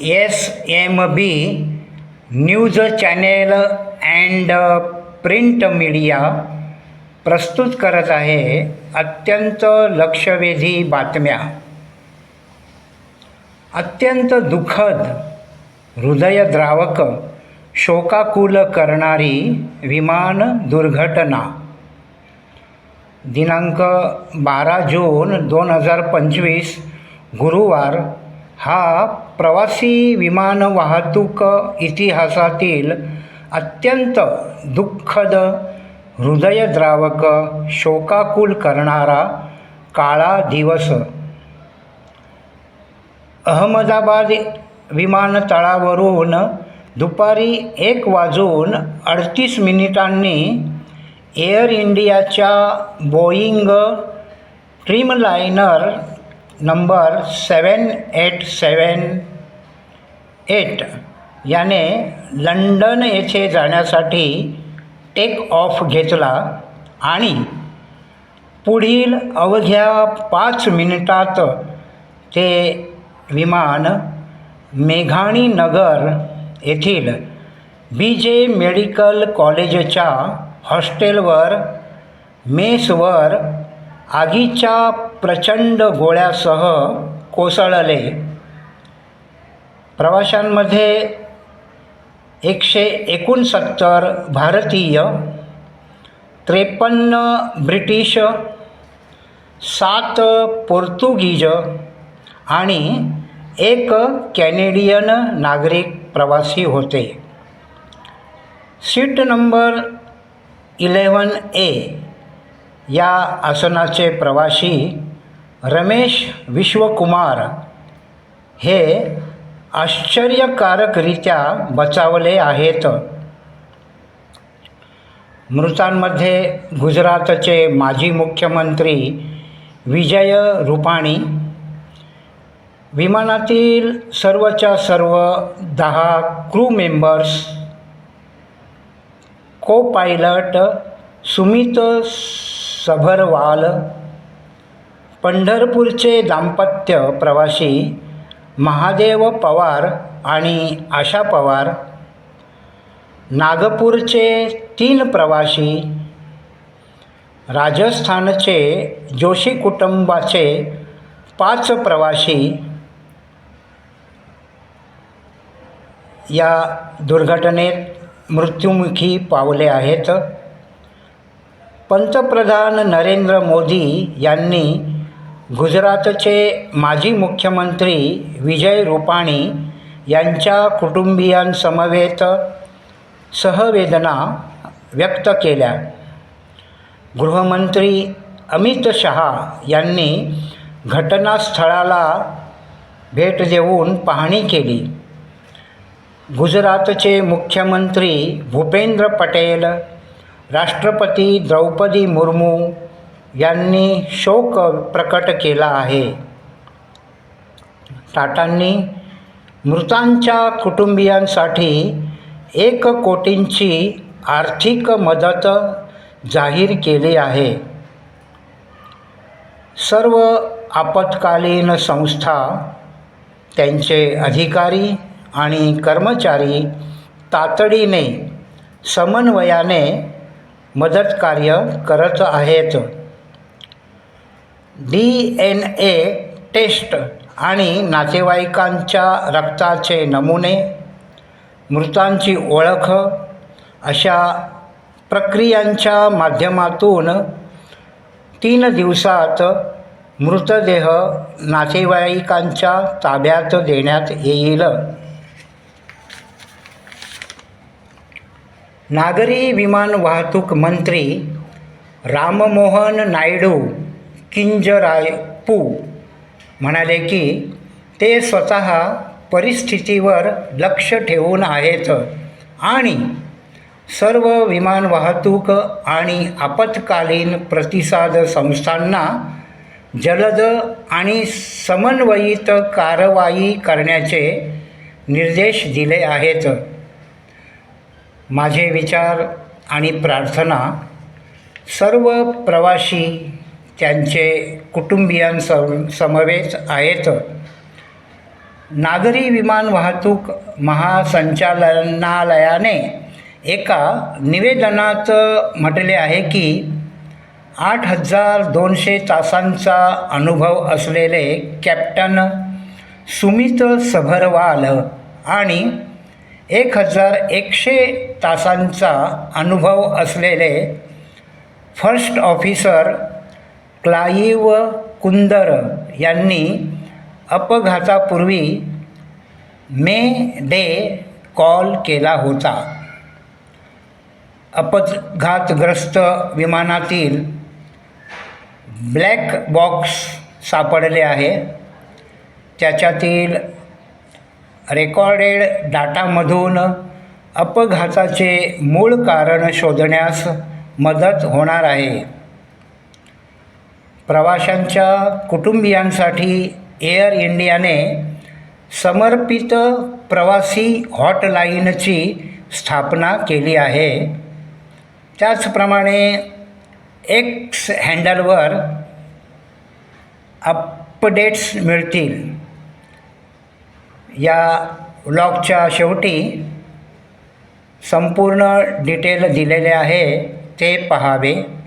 S M B news channel and print media प्रस्तुत करत आहे अत्यंत लक्षवेधी बातम्या. अत्यंत दुःखद हृदयद्रावक शोकाकुल करणारी विमान दुर्घटना. दिनांक बारा जून दोन हजार पंचवीस गुरुवार हा प्रवासी विमान वाहतूक इतिहासातील अत्यंत दुःखद हृदयद्रावक शोकाकुल करणारा काळा दिवस. अहमदाबाद विमानतळावरून दुपारी एक वाजून अडतीस मिनिटांनी एअर इंडियाच्या Boeing Dreamliner number seven eight seven eight याने लंडन येथे जाण्यासाठी टेक ऑफ घेतला आणि पुढील अवघ्या पाच मिनिटात ते विमान मेघाणी नगर येथील बी जे मेडिकल कॉलेजच्या हॉस्टेलवर मेसवर आगीच्या प्रचंड गोळ्यासह कोसळले. प्रवाशांमध्ये एकशे एकोणसत्तर भारतीय त्रेपन्न ब्रिटिश सात पोर्तुगीज आणि एक कॅनेडियन नागरिक प्रवासी होते. सीट नंबर इलेवन ए या आसनाचे प्रवासी रमेश विश्वकुमार हे आश्चर्यकारकरित्या बचावले आहेत. मृतांमध्ये गुजरातचे माजी मुख्यमंत्री विजय रूपाणी. विमानातील सर्वच्या सर्व दहा crew members co pilot Sumit Sabharwal पंढरपूरचे दाम्पत्य प्रवासी महादेव पवार आणि आशा पवार नागपूरचे तीन प्रवासी राजस्थानचे जोशी कुटुंबाचे पाच प्रवासी या दुर्घटनेत मृत्युमुखी पावले आहेत. पंतप्रधान नरेंद्र मोदी यांनी गुजरातचे माजी मुख्यमंत्री विजय रूपाणी यांच्या कुटुंबियांसमवेत सहवेदना व्यक्त केल्या. गृहमंत्री अमित शहा यांनी घटनास्थळाला भेट देऊन पाहणी केली. गुजरातचे मुख्यमंत्री भूपेंद्र पटेल राष्ट्रपती द्रौपदी मुर्मू यांनी शोक प्रकट केला आहे. टाटांनी मृतांच्या कुटुंबियांसाठी एक कोटींची आर्थिक मदत जाहीर केली आहे. सर्व आपत्कालीन संस्था त्यांचे अधिकारी आणि कर्मचारी तातडीने समन्वयाने मदतकार्य करत आहेत. डी एन ए टेस्ट आणि नातेवाईकांच्या रक्ताचे नमुने मृतांची ओळख अशा प्रक्रियांच्या माध्यमातून तीन दिवसात मृतदेह नातेवाईकांच्या ताब्यात देण्यात येईल. नागरी विमान वाहतूक मंत्री राममोहन नायडू किंजरापू म्हणाले की ते स्वतः परिस्थितीवर लक्ष ठेवून आहेत आणि सर्व विमान वाहतूक आणि आपत्कालीन प्रतिसाद संस्थांना जलद आणि समन्वयित कारवाई करण्याचे निर्देश दिले आहेत. माझे विचार आणि प्रार्थना सर्व प्रवासी त्यांचे कुटुंबियांसम समवेत आहेत. नागरी विमान वाहतूक महासंचालनालयाने एका निवेदनात म्हटले आहे की आठ हजार दोनशे तासांचा अनुभव असलेले कॅप्टन सुमित सभरवाल आणि एक हजार एकशे तासांचा अनुभव असलेले फर्स्ट ऑफिसर क्लाईव कुंदर यांनी अपघातापूर्वी मे डे कॉल केला होता. अपघातग्रस्त विमानातील ब्लॅक बॉक्स सापडले आहे. त्याच्यातील रेकॉर्डेड डाटामधून अपघाताचे मूळ कारण शोधण्यास मदत होणार आहे. प्रवाशांच्या कुटुंबियांसाठी एअर इंडियाने समर्पित प्रवासी हॉटलाईनची स्थापना केली आहे. त्याचप्रमाणे एक्स हँडलवर अपडेट्स मिळतील. या ब्लॉगच्या शेवटी संपूर्ण डिटेल दिलेले आहे ते पहावे.